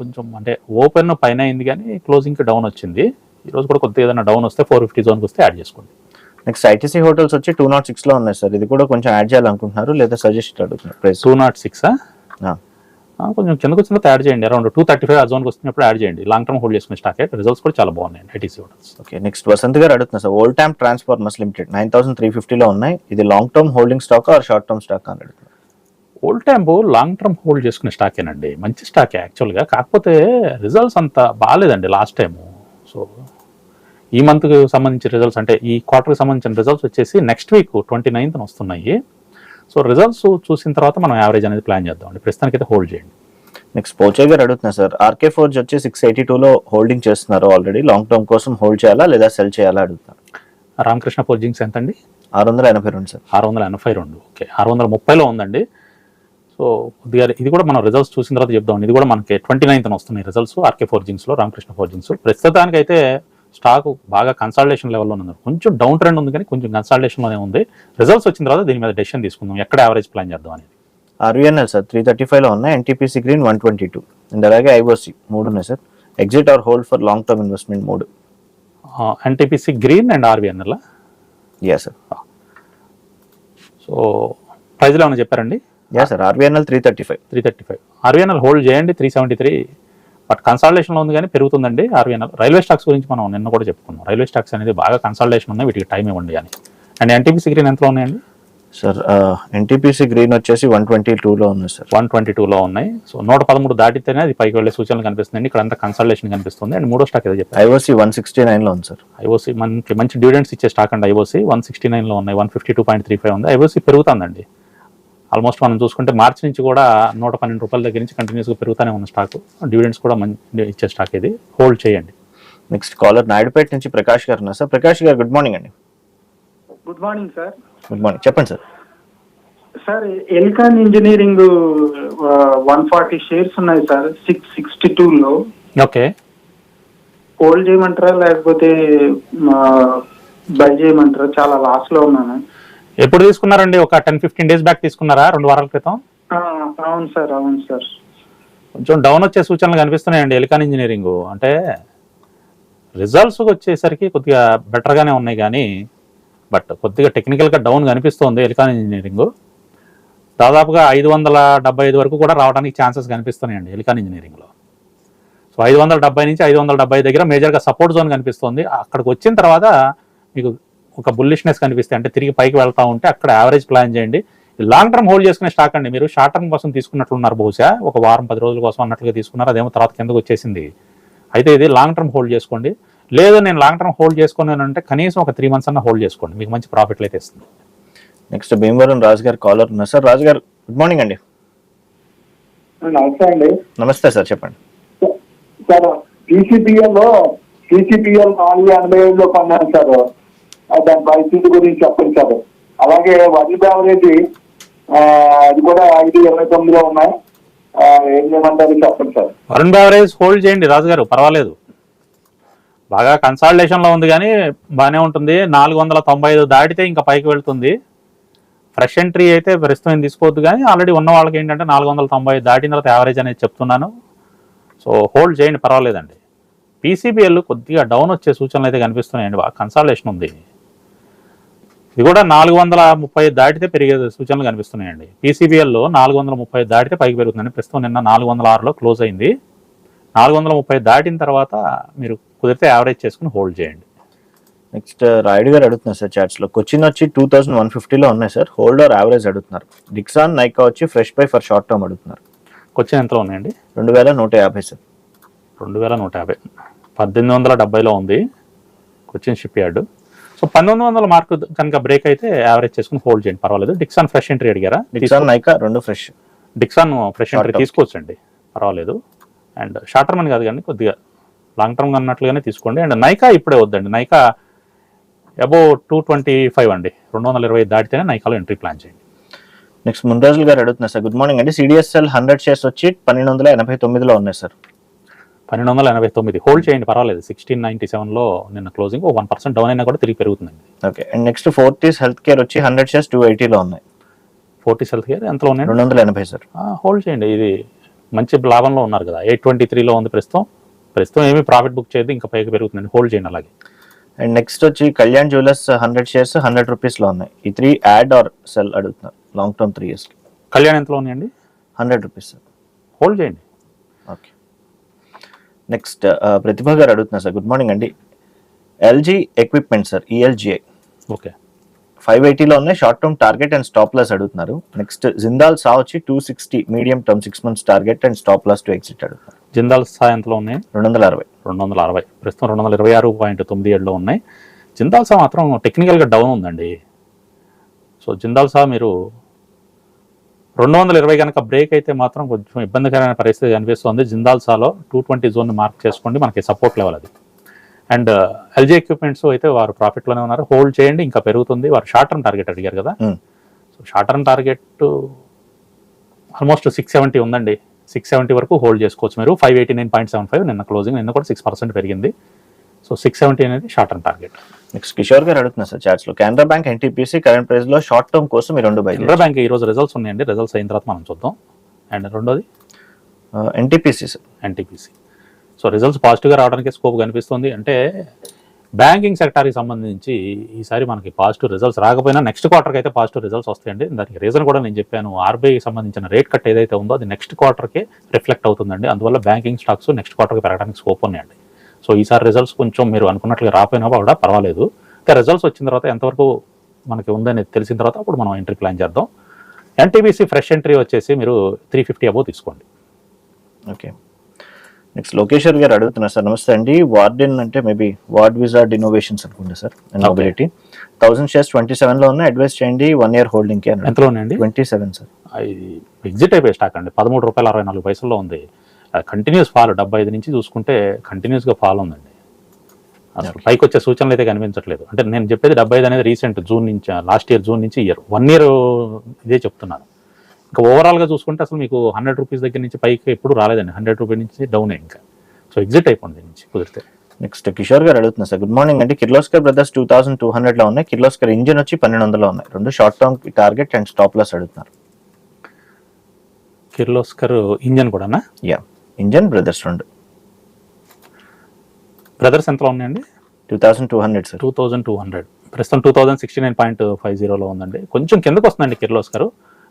కొంచెం అంటే ఓపెన్ పైన అయింది కానీ క్లోజింగ్కి డౌన్ వచ్చింది. ఈ రోజు కూడా కొద్దిగా ఏదైనా డౌన్ వస్తే ఫోర్ ఫిఫ్టీ జోన్కి వస్తే యాడ్ చేసుకోండి. నెక్స్ట్ ఐటీసీ హోటల్స్ వచ్చి టూ నాట్ సిక్స్లో ఉన్నాయి సార్. ఇది కూడా కొంచెం యాడ్ చేయాలనుకుంటున్నారు లేదా సజెస్ట్ అడుగుతున్నారు ప్రైస్ టూ నాట్ సిక్స్ కొంచెం కిందకు వచ్చిన యాడ్ చేయండి. అరౌండ్ టూ థర్టీ ఫైవ్ ఆ జోన్కి వస్తున్నప్పుడు యాడ్ చేయండి. లాంగ్ టర్మ్ హోల్డ్ చేసుకునే స్టాక్ రిజల్ట్స్ కూడా చాలా బాగున్నాయి ITC hotels okay next Vasant గారు అడుగుతున్నారు sir old time transformers limited nine thousand three ఫిఫ్టీలో ఉన్నాయి. ఇది long term holding stock or short term stock అని అడుగుతున్నారు? ఓల్డ్ టైంపు లాంగ్ టర్మ్ హోల్డ్ చేసుకునే స్టాకేనండి మంచి స్టాకే యాక్చువల్గా కాకపోతే రిజల్ట్స్ అంత బాగాలేదండి లాస్ట్ టైము సో ఈ మంత్కి సంబంధించిన రిజల్ట్స్ అంటే ఈ క్వార్టర్కి సంబంధించిన రిజల్ట్స్ వచ్చేసి నెక్స్ట్ వీక్ ట్వంటీ నైన్త్న వస్తున్నాయి. సో రిజల్ట్స్ చూసిన తర్వాత మనం యావరేజ్ అనేది ప్లాన్ చేద్దామండి. ప్రస్తుతానికి అయితే హోల్డ్ చేయండి. నెక్స్ట్ పోచే గారు అడుగుతున్నారు సార్ ఆర్కే ఫోర్జ్ వచ్చి సిక్స్ ఎయిటీ టూలో హోల్డింగ్ చేస్తున్నారు ఆల్రెడీ లాంగ్ టర్మ్ కోసం హోల్డ్ చేయాలా లేదా సెల్ చేయాలా? అడుగుతున్నారు. రామకృష్ణ ఫోర్జింగ్స్ ఎంత అండి ఆరు వందల ఎనభై రెండు సార్ ఆరు వందల ఎనభై రెండు ఓకే. ఆరు వందల ముప్పైలో ఉందండి. సో కొద్దిగా ఇది కూడా మనం రిజల్ట్స్ చూసిన తర్వాత చెప్దాం ఇది కూడా మనకి ట్వంటీ నైన్త్న వస్తున్నాయి రిజల్ట్స్ ఆర్కే ఫోర్జింగ్స్లో రామకృష్ణ ఫోర్జింగ్స్ ప్రస్తుతానికి అయితే స్టాక్ బాగా కన్సల్టేషన్ లెవెల్లో ఉంది కొంచెం డౌన్ ట్రెండ్ ఉంది కానీ కొంచెం కన్సల్టేషన్లోనే ఉంది. రిజల్ట్స్ వచ్చిన తర్వాత దీని మీద డెసిషన్ తీసుకుందాం. ఎక్కడ యావరేజ్ ప్లాన్ చేద్దాం అనేది. ఆర్వీఎన్ఎల్ సార్ త్రీ థర్టీ ఫైవ్లో ఉన్నాయి NTPC Green one twenty two and అలాగే ఐఓసి మూడు ఉన్నాయి sir exit or hold for long term investment మూడు. NTPC Green and RVNL yeah sir so ప్రైజ్లో ఏమైనా చెప్పారండి? Yeah sir RVNL three thirty five three thirty five RVNL hold చేయండి. Three seventy three but కన్సల్టేషన్లో ఉంది కానీ పెరుగుతుందండి. ఆర్వీఎన్ఎల్ రైల్వే స్టాక్స్ గురించి మనం నిన్న కూడా చెప్పుకున్నాం. రైల్వే స్టాక్స్ అనేది బాగా కన్సల్టేషన్ ఉన్నాయి. వీటికి టైం ఇవ్వండి అని. అండ్ ఎన్టీపీసీ గ్రీన్ ఎంతలో ఉన్నాయండి? సార్ ఎన్టీపీసీ గ్రీన్ వచ్చేసి వన్ ట్వంటీ టూలో ఉంది సార్. వన్ ట్వంటీ టూలో ఉన్నాయి. సో నూట పదమూడు దాటితేనే అది పైకి వెళ్ళే సూచనలు కనిపిస్తుంది ఇక్కడ అంతా కన్సల్టేషన్ కనిపిస్తుంది. అండ్ మూడో స్టాక్ ఏదో చెప్పారు. ఐఓసి వన్ సిక్స్టీ నైన్లో ఉంది సార్. ఐఓసీ మనకి మంచి డివిడెండ్స్ ఇచ్చే స్టాక్ అండి ఐఓసీ వన్ సిక్స్టీ నైన్లో ఉన్నాయి. One fifty two point three five ఉంది ఐఓసీ పెరుగుతుందండి. ఆల్మోస్ట్ మనం చూసుకుంటే మార్చి నుంచి కూడా నూట పన్నెండు రూపాయల దగ్గర నుంచి కంటిన్యూస్గా పెరుగుతూనే ఉన్న స్టాక్ డివిడెండ్స్ కూడా మంచి ఇచ్చే స్టాక్ ఇది. హోల్డ్ చేయండి. నెక్స్ట్ కాలర్ నాయుడుపేట నుంచి ప్రకాష్ గారు ఉన్నారు. Sir Prakash garu good morning అండి. Good morning sir good morning చెప్పండి sir sir Elecon Engineering one forty shares ఉన్నాయి సార్ సిక్స్ సిక్స్టీ టూలో ఓకే హోల్డ్ చేయమంటారా లేకపోతే బై చేయమంటారా? చాలా లాస్లో ఉన్నాను. ఎప్పుడు తీసుకున్నారండి? ఒక టెన్ ఫిఫ్టీన్ డేస్ బ్యాక్ తీసుకున్నారా? రెండు వారాల క్రితం? అవును సార్ అవును సార్. కొంచెం డౌన్ వచ్చే సూచనలు కనిపిస్తున్నాయండి ఎలికాన్ ఇంజనీరింగ్. అంటే రిజల్ట్స్ వచ్చేసరికి కొద్దిగా బెటర్గానే ఉన్నాయి కానీ బట్ కొద్దిగా టెక్నికల్గా డౌన్ కనిపిస్తుంది ఎలికాన్ ఇంజనీరింగ్. దాదాపుగా ఐదు వందల డెబ్బై ఐదు వరకు కూడా రావడానికి ఛాన్సెస్ కనిపిస్తున్నాయండి ఎలికాన్ ఇంజనీరింగ్లో సో ఐదు వందల డెబ్బై నుంచి ఐదు వందల డెబ్బై దగ్గర మేజర్గా సపోర్ట్ జోన్ కనిపిస్తుంది. అక్కడికి వచ్చిన తర్వాత మీకు ఒక బుల్లిష్నెస్ కనిపిస్తే అంటే తిరిగి పైకి వెళ్తా ఉంటే అక్కడ యావరేజ్ ప్లాన్ చేయండి. లాంగ్ టర్మ్ హోల్డ్ చేసుకునే స్టాక్ అండి. మీరు షార్ట్ టర్మ్ కోసం తీసుకున్నట్లున్నారు బహుశా. ఒక వారం పది రోజుల కోసం అన్నట్లుగా తీసుకున్నారు. అదేమో తర్వాత కిందకు వచ్చేసింది. అయితే ఇది లాంగ్ టర్మ్ హోల్డ్ చేసుకోండి. లేదు నేను లాంగ్ టర్మ్ హోల్డ్ చేసుకున్నాను అంటే కనీసం ఒక త్రీ మంత్స్ అన్న హోల్డ్ చేసుకోండి. మీకు మంచి ప్రాఫిట్లు అయితే ఇస్తుంది. నెక్స్ట్ భీమవరం రాజు గారు కాలర్ ఉన్నారు. సార్ రాజు గారు గుడ్ మార్నింగ్ అండి. నమస్తే అండి. నమస్తే సార్ చెప్పండి. సార్ పీసీపీఎల్లో పీసీపీఎల్ నాలుగు ఎనభై ఏడులో కొన్నాను సార్. దాని పరిస్థితి గురించి చెప్పండి సార్. అలాగే వడ్డీ బ్యావరేజ్ అది కూడా ఐదు ఇరవై తొమ్మిదిలో ఉన్నాయి. ఏం చేయమంటారు చెప్పండి సార్. వరుణ్ బెవరేజ్ హోల్డ్ చేయండి రాజు గారు పర్వాలేదు. బాగా కన్సాలిడేషన్లో ఉంది కానీ బాగానే ఉంటుంది. నాలుగు వందల తొంభై ఐదు దాటితే ఇంకా పైకి వెళ్తుంది. ఫ్రెష్ ఎంట్రీ అయితే ప్రస్తుతం తీసుకోవద్దు కానీ ఆల్రెడీ ఉన్న వాళ్ళకి ఏంటంటే నాలుగు వందల తొంభై ఐదు దాటిన తర్వాత యావరేజ్ అనేది చెప్తున్నాను. సో హోల్డ్ చేయండి పర్వాలేదండి. పీసీబీఎల్ కొద్దిగా డౌన్ వచ్చే సూచనలు అయితే కనిపిస్తున్నాయండి బాగా. కన్సాలిడేషన్ ఉంది. ఇది కూడా నాలుగు వందల ముప్పై దాటితే పెరిగే సూచనలు కనిపిస్తున్నాయండి. పీసీబీఎల్లో నాలుగు వందల ముప్పై దాటితే పైకి పెరుగుతుందండి. ప్రస్తుతం నిన్న నాలుగు వందల ఆరులో క్లోజ్ అయింది. నాలుగు వందల ముప్పై దాటిన తర్వాత మీరు కుదిరితే యావరేజ్ చేసుకుని హోల్డ్ చేయండి. నెక్స్ట్ రాయుడు గారు అడుగుతున్నారు సార్ చాట్స్లో కొచ్చిన్ వచ్చి టూ థౌసండ్ వన్ ఫిఫ్టీలో ఉన్నాయి సార్. హోల్డర్ యావరేజ్ అడుగుతున్నారు. డిక్సాన్ నైకా వచ్చి fresh pi for short term అడుగుతున్నారు. కొచ్చిన ఎంతలో ఉన్నాయండి? రెండు వేల నూట యాభై సార్. రెండు వేల నూట యాభై. పద్దెనిమిది వందల డెబ్బైలో ఉంది. కొచ్చిన్ షిప్ యార్డ్ సో పంతొమ్మిది వందల మార్కు కనుక బ్రేక్ అయితే యావరేజ్ చేసుకుని హోల్డ్ చేయండి. పర్వాలేదు. డిక్సాన్ ఫ్రెష్ ఎంట్రీ అడిగారా? డిక్సాన్ నైకా రెండు ఫ్రెష్ డిక్సాన్ ఫ్రెష్ ఎంట్రీ. తీసుకోవచ్చండి. పర్వాలేదు. అండ్ షార్ట్ టర్మ్ అని కాదు కానీ కొద్దిగా లాంగ్ టర్మ్ అన్నట్లుగానే తీసుకోండి. అండ్ నైకా ఇప్పుడే వద్దండి. Nykaa above two twenty five అండి. రెండు వందల ఇరవై దాటితేనే నైకాలో ఎంట్రీ ప్లాన్ చేయండి. నెక్స్ట్ ముందరాజులు గారు అడుగుతున్నారు సార్ గుడ్ మార్నింగ్ అండి. సిడిఎస్ఎల్ హండ్రెడ్ షేర్స్ వచ్చి పన్నెండు వందల ఎనభై తొమ్మిదిలో ఉన్నాయి సార్ పన్నెండు వందల ఎనభై తొమ్మిది. హోల్డ్ చేయండి పర్వాలేదు. సిక్స్టీన్ నైన్టీ సెవెన్లో నిన్న క్లోజింగ్ వన్ పర్సెంట్ డౌన్ అయినా కూడా తిరిగి పెరుగుతుందండి. Okay and next Fortis Healthcare వచ్చి హండ్రెడ్ షేర్స్ టూ ఎయిటీలో ఉన్నాయి. ఫోర్టీ సెల్త్ కేర్ ఎంతలో ఉన్నాయండి రెండు వందల ఎనభై సార్ హోల్డ్ చేయండి. ఇది మంచి లాభంలో ఉన్నారు కదా. ఎయిట్ ట్వంటీ త్రీలో ఉంది ప్రస్తుతం. ప్రస్తుతం ఏమీ ప్రాఫిట్ బుక్ చేయదు ఇంకా పైకి పెరుగుతుందండి. హోల్డ్ చేయండి అలాగే. అండ్ నెక్స్ట్ వచ్చి Kalyan Jewellers hundred shares hundred రూపీస్లో ఉన్నాయి. ఈ త్రీ యాడ్ ఆర్ సెల్ అడుగుతున్నారు. లాంగ్ టర్మ్ త్రీ ఇయర్స్కి కళ్యాణ్ ఎంతలో ఉన్నాయండి? హండ్రెడ్ రూపీస్ సార్ హోల్డ్ చేయండి. ఓకే నెక్స్ట్ ప్రతిభ గారు అడుగుతున్నారు సార్. గుడ్ మార్నింగ్ అండి. LG Equipment sir E ELGI okay. Five ఎయిటీలో ఉన్నాయి. Short term target and stop loss అడుగుతున్నారు. నెక్స్ట్ జిందాల్ సా వచ్చి two sixty medium term six months target and stop loss to exit అడుగుతున్నారు. జిందాల్ సా ఎంతలో ఉన్నాయి? రెండు వందల అరవై. రెండు వందల అరవై. ప్రస్తుతం రెండు వందల ఇరవై ఆరు పాయింట్ తొమ్మిది ఏడులో ఉన్నాయి. జిందాల్ సా మాత్రం టెక్నికల్గా డౌన్ ఉందండి. సో జిందాల్ సా మీరు రెండు వందల ఇరవై కనుక బ్రేక్ అయితే మాత్రం కొంచెం ఇబ్బందికరమైన పరిస్థితి కనిపిస్తుంది. జిందాల్ సాలో టూ ట్వంటీ జోన్ మార్క్ చేసుకోండి మనకి సపోర్ట్ లెవెల్ అది. అండ్ ఎల్జీ ఎక్విప్మెంట్స్ అయితే వారు ప్రాఫిట్లోనే ఉన్నారు. హోల్డ్ చేయండి ఇంకా పెరుగుతుంది. వారు షార్ట్ టర్మ్ టార్గెట్ అడిగారు కదా. So short term target almost six seventy ఉందండి. సిక్స్ సెవెంటీ వరకు హోల్డ్ చేసుకోవచ్చు మీరు. Five eighty nine point seven five నిన్న క్లోజింగ్ నిన్న కూడా సిక్స్ పర్సెంట్ పెరిగింది. సో సిక్స్ సెవెంటీ అనేది short term target next Kishore garu అడుగుతున్నారు సార్ చాట్స్లో కెనరా బ్యాంక్ ఎన్టీపీసీ కరెంట్ ప్రైస్లో షార్ట్ టర్మ్ కోసం ఈ రెండు బై కెనరా బ్యాంక్ ఈ రోజు రిజల్ట్స్ ఉన్నాయండి. రిజల్ట్స్ అయిన తర్వాత మనం చూద్దాం. అండ్ రెండోది? NTPC sir NTPC so results పాజిటివ్గా రావడానికి స్కోప్ కనిపిస్తుంది. అంటే బ్యాంకింగ్ సెక్టార్కి సంబంధించి ఈసారి మనకి పాజిటివ్ రిజల్ట్స్ రాకపోయినా నెక్స్ట్ క్వార్టర్కి అయితే పాజిటివ్ రిజల్ట్స్ వస్తాయండి. దానికి రీజన్ కూడా నేను చెప్పాను. ఆర్బీఐకి సంబంధించిన రేట్ కట్ ఏదైతే ఉందో అది నెక్స్ట్ క్వార్టర్కి రిఫ్లెక్ట్ అవుతుందండి. అందువల్ల బ్యాంకింగ్ స్టాక్స్ నెక్స్ట్ క్వార్టర్కి పెరగడానికి స్కోప్ ఉన్నాయండి. సో ఈసారి రిజల్ట్స్ కొంచెం మీరు అనుకున్నట్లుగా రాకపోయినా కూడా పర్వాలేదు. అయితే రిజల్ట్స్ వచ్చిన తర్వాత ఎంతవరకు మనకి ఉందని తెలిసిన తర్వాత అప్పుడు మనం ఎంట్రీ ప్లాన్ చేద్దాం. ఎన్టీబీసీ ఫ్రెష్ ఎంట్రీ వచ్చేసి మీరు త్రీ ఫిఫ్టీ అబోవ్ తీసుకోండి. ఓకే. నెక్స్ట్ లోకేశ్వర్ గారు అడుగుతున్నారు సార్ నమస్తే అండి. వార్డెన్ అంటే మేబీ వార్డ్ విజార్డ్ ఇన్నోవేషన్స్ అనుకుంటా sir. Mobility thousand shares twenty సెవెన్లో ఉన్నాయి. అడ్వైస్ చేయండి వన్ ఇయర్ హోల్డింగ్కి ఎంతలో ఉన్నాయండి? ట్వంటీ సెవెన్ సార్ ఎగ్జిట్ అయిపోయి స్టాక్ అండి. పదమూడు రూపాయల అరవై నాలుగు పైసల్లో ఉంది. కంటిన్యూస్ ఫాల్ డెబ్బై ఐదు నుంచి చూసుకుంటే కంటిన్యూస్గా ఫాల్ ఉందండి. అసలు పైకి వచ్చే సూచనలు అయితే కనిపించట్లేదు. అంటే నేను చెప్పేది డెబ్బై ఐదు అనేది రీసెంట్ జూన్ నుంచి లాస్ట్ ఇయర్ జూన్ నుంచి ఇయర్ వన్ ఇయర్ ఇదే చెప్తున్నాను. ఇంకా ఓవరాల్గా చూసుకుంటే అసలు మీకు హండ్రెడ్ రూపీస్ దగ్గర నుంచి పైకి ఎప్పుడు రాలేదండి. హండ్రెడ్ రూపీస్ నుంచి డౌన్ ఇంకా. సో ఎగ్జిట్ అయిపోండి దీని నుంచి కుదిరితే. నెక్స్ట్ కిషోర్ గారు అడుగుతున్నారు సార్ గుడ్ మార్నింగ్ అండి. Kirloskar Brothers two thousand two హండ్రెడ్లో ఉన్నాయి. కిర్లోస్కర్ ఇంజిన్ వచ్చి పన్నెండు వందలో ఉన్నాయి. రెండు short term target and stop loss అడుగుతున్నారు. కిర్లోస్కర్ ఇంజన్ కూడానా? యా ఇంజన్ బ్రదర్స్ రెండు. బ్రదర్స్ ఎంతలో ఉన్నాయండి? Two thousand two hundred sir two thousand two hundred ప్రస్తుతం two thousand sixty nine point five జీరోలో ఉందండి. కొంచెం కిందకు వస్తుందండి కిర్లోస్కర్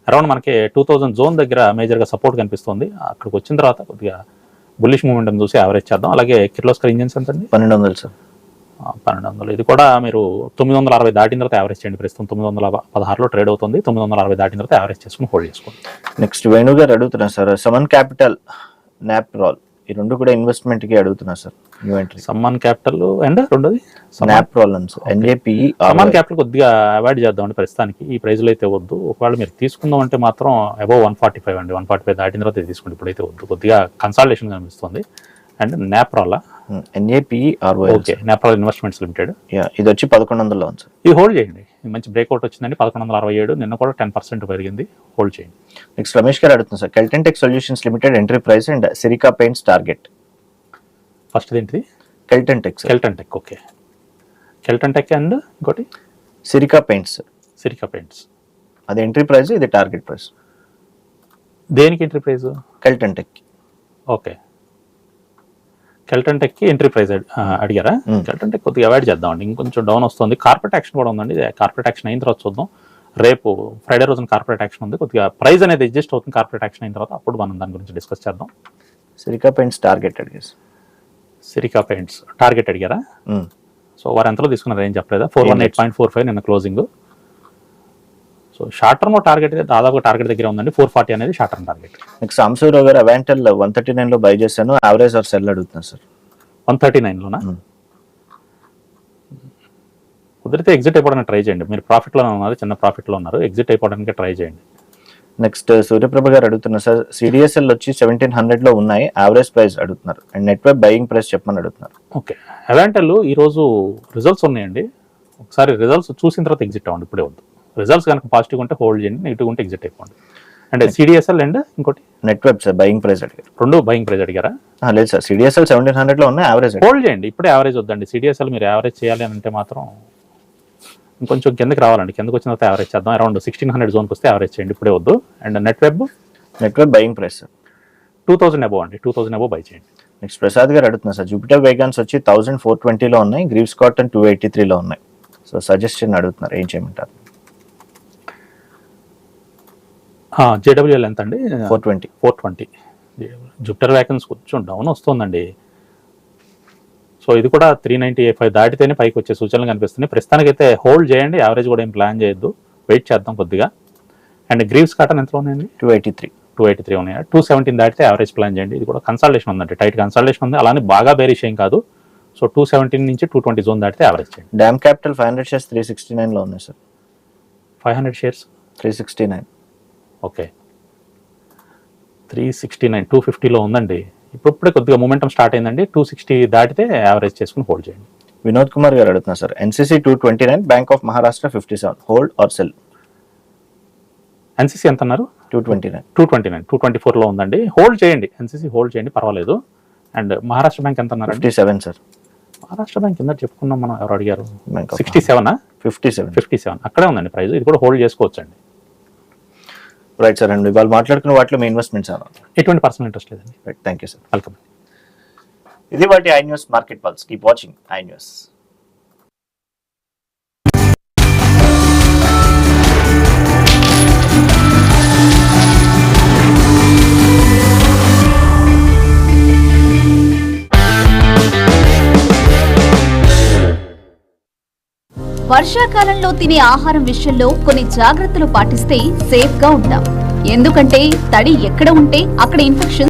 అరౌండ్ మనకి టూ థౌజండ్ జోన్ దగ్గర మేజర్గా సపోర్ట్ కనిపిస్తుంది. అక్కడికి వచ్చిన తర్వాత కొద్దిగా బుల్లిష్ మూమెంట్ చూసి యావరేజ్ చేద్దాం. అలాగే కిర్లోస్కర్ ఇంజిన్స్ ఎంతండి? పన్నెండు వందలు సార్ పన్నెండు వందలు. ఇది కూడా మీరు తొమ్మిది వందల అరవై దాటిన తర్వాత యావరేజ్ చేయండి. ప్రస్తుతం తొమ్మిది వందల పదహారులో ట్రేడ్ అవుతుంది. తొమ్మిది వందల అరవై దాటిన తర్వాత యావరేజ్ చేసుకుని హోల్డ్ చేసుకోండి. నెక్స్ట్ వేణు గారు అడుగుతున్నారు సార్ సమన్ క్యాపిటల్ నాప్రాల్ ఈ రెండు కూడా ఇన్వెస్ట్మెంట్కి అడుగుతున్నారు sir new entry Samman Capital and రెండోది? నాప్రాల్ అని సార్ ఎన్ఏపిఈ సమాన్ క్యాపిటల్ కొద్దిగా అవాయిడ్ చేద్దామండి ప్రస్తుతానికి. ఈ ప్రైజ్లో అయితే వద్దు. ఒకవేళ మీరు తీసుకుందాం అంటే మాత్రం అబౌవ్ వన్ ఫార్టీ ఫైవ్ అండి. వన్ ఫార్టీ ఫైవ్ దాటిన తర్వాత తీసుకోండి ఇప్పుడైతే వద్దు. కొద్దిగా కన్సల్టేషన్ కనిపిస్తుంది. అండ్ నాప్రాలా ఎన్ఏపిఈ ఆర్ఓఎల్ ఓకే. నాప్రాల్ ఇన్వెస్ట్మెంట్స్ లిమిటెడ్. యా ఇది వచ్చి పదకొండు వందల్లో ఉంది సార్. ఇది హోల్డ్ చేయండి. మంచి బ్రేక్అవుట్ వచ్చిందండి. పదకొండు వందల అరవై ఏడు నిన్న కూడా టెన్ పర్సెంట్ పెరిగింది. హోల్డ్ చేయండి. నెక్స్ట్ రమేష్ గారు అడుగుతున్నారు sir. Kelton Tech Solutions Limited entry price and Sirca Paints target first ఏంటిది Kelton Tech sir. Kelton Tech okay. Kelton Tech and ఇంకోటి సిరికా పెయింట్స్ సిరికా పెయింట్స్ అది ఎంట్రీ ప్రైస్ ఇది టార్గెట్ ప్రైస్ దేనికి entry price Kelton Tech okay. Kelton టెక్కి entry price అడిగారా? Hmm. Kelton Tech కొద్దిగా avoid చేద్దామండి ఇంకొంచెం down వస్తుంది. కార్పొరేట్ యాక్షన్ కూడా ఉందండి. కార్పొరేట్ యాక్షన్ అయిన తర్వాత చూద్దాం. రేపు ఫ్రైడే రోజున కార్పొరేట్ యాక్షన్ ఉంది. కొద్దిగా ప్రైస్ అనేది అడ్జస్ట్ అవుతుంది కార్పొరేట్ యాక్షన్ అయిన తర్వాత. అప్పుడు మనం దాని గురించి డిస్కస్ చేద్దాం. సిరికా పెయింట్స్ టార్గెట్ అడిగేసి సిరికా పెయింట్స్ టార్గెట్ అడిగారా? సో వారు ఎంతలో తీసుకున్నారు ఏం చెప్పలేదా? Four one eight point four five నిన్న closing so short term target అయితే దాదాపు టార్గెట్ దగ్గర ఉందండి. ఫోర్ ఫార్టీ అనేది షార్ట్ టర్మ్ టార్గెట్ నెక్స్ట్ సాంసూరావు గారు అవాంటల్ వన్ థర్టీ నైన్లో బై చేశాను. యావరేజ్ ఆర్ సెల్ అడుగుతున్నారు సార్ వన్ థర్టీ నైన్లోనా. కుదిరితే ఎగ్జిట్ అయిపోవడానికి ట్రై చేయండి. మీరు ప్రాఫిట్లో ఉన్నారు చిన్న ప్రాఫిట్లో ఉన్నారు. ఎగ్జిట్ అయిపోవడానికి ట్రై చేయండి. నెక్స్ట్ సూర్యప్రభ గారు అడుగుతున్నారు సార్ సిడిఎస్ఎల్ వచ్చి సెవెంటీన్ హండ్రెడ్లో ఉన్నాయి. యావరేజ్ ప్రైస్ అడుగుతున్నారు. And net web buying price చెప్పమని అడుగుతున్నారు. ఓకే అవాంటల్ ఈరోజు రిజల్ట్స్ ఉన్నాయండి. ఒకసారి రిజల్ట్స్ చూసిన తర్వాత ఎగ్జిట్ అవ్వండి. ఇప్పుడే వద్దు. రిజల్ట్స్ కనుక పాజిటివ్ ఉంటే హోల్డ్ చేయండి నెగిటివ్ ఉంటే ఎగ్జిట్ అయిపోండి. అంటే సిడిఎస్ఎల్ అండ్ ఇంకోటి? Net web sir buying price అడిగారు. రెండు బయింగ్ ప్రైస్ అడిగారా? లేదు సార్ సిడిఎస్ఎల్ సెవెంటీన్ హండ్రెడ్లో ఉన్నాయి యావరేజ్ హోల్డ్ చేయండి ఇప్పుడే యావరేజ్ వద్దండి. సిడిఎస్ఎల్ మీరు యావరేజ్ చేయాలి అని అంటే మాత్రం ఇంకొంచెం కిందకి రావాలండి. కిందకి వచ్చిన తర్వాత యావరేజ్ చేద్దాం. అరౌండ్ సిక్స్టీన్ హండ్రెడ్ జోన్కి వస్తే యావరేజ్ చేయండి ఇప్పుడే వద్దు. And Netweb Netweb buying price sir two thousand above అండి. టూ థౌసండ్ అబో బై చేయండి. నెక్స్ట్ ప్రసాద్ గారు అడుగుతున్నారు సార్ జూపిటర్ వేగాన్స్ వచ్చి థౌసండ్ ఫోర్ ట్వంటీలో ఉన్నాయి గ్రీవ్స్ కాటన్ టూ ఎయిటీ త్రీలో ఉన్నాయి. సో సజెషన్ అడుగుతున్నారు ఏం చేయమంటారు? జేడబ్ల్యూఎల్ ఎంత అండి four twenty. Four twenty. Jupiter Wagons కొంచెం డౌన్ వస్తుందండి. సో ఇది కూడా త్రీ నైంటీ ఫైవ్ దాటితేనే పైకి వచ్చే సూచనలు కనిపిస్తున్నాయి. ప్రస్తుతానికైతే హోల్డ్ చేయండి. యావరేజ్ కూడా ఏం ప్లాన్ చేయొద్దు. వెయిట్ చేద్దాం కొద్దిగా. అండ్ గ్రీవ్స్ కాటన్ ఎంత ఉన్నాయండి? Two eighty three. Two eighty three ఉన్నాయి? టూ సెవెంటీన్ దాటితే యావరేజ్ ప్లాన్ చేయండి. ఇది కూడా కన్సల్టేషన్ ఉందండి. టైట్ కన్సల్టేషన్ ఉంది. అలానే బాగా బేరిష్ ఏం కాదు. సో టూ సెవెంటీన్ నుంచి టూ ట్వంటీ జోన్ దాటితే యావరేజ్ చేయండి. Dam Capital five hundred shares three sixty నైన్లో ఉన్నాయి sir. Five hundred shares? Three sixty nine. Okay. Three sixty nine two ఫిఫ్టీలో ఉందండి. ఇప్పుడే కొద్దిగా మూమెంటం స్టార్ట్ అయిందండి. టూ సిక్స్టీ దాటితే యావరేజ్ చేసుకుని హోల్డ్ చేయండి. వినోద్ కుమార్ గారు అడుగుతున్నారు sir NCC two twenty nine Bank of Maharashtra fifty seven hold or sell NCC ఎంత అన్నారు? Two twenty nine two twenty nine two twenty ఫోర్లో ఉందండి హోల్డ్ చేయండి ఎన్సీసీ హోల్డ్ చేయండి పర్వాలేదు. అండ్ మహారాష్ట్ర బ్యాంక్ ఎంత అన్నారండి? Fifty seven sir Maharashtra bank కింద చెప్పుకున్నాం మనం ఎవరు అడిగారు? సిక్స్టీ సెవెనా ఫిఫ్టీ సెవెన్ ఫిఫ్టీ సెవెన్ అక్కడే ఉందండి ప్రైస్. ఇది కూడా హోల్డ్ చేసుకోవచ్చండి. రైట్ సార్ అండి వాళ్ళు మాట్లాడుకున్న వాటిలో మీ ఇన్వెస్ట్మెంట్స్ ఎటువంటి పర్సనల్ ఇంట్రెస్ట్ లేదండి. Right thank you sir welcome ఇది వాటి I News Market Pulse keep watching I News వర్షాకాలంలో తినే ఆహారం విషయంలో కొన్ని జాగ్రత్తలు పాటిస్తే సేఫ్గా ఉంటాం. ఎందుకంటే తడి ఎక్కడ ఉంటే అక్కడ ఇన్ఫెక్షన్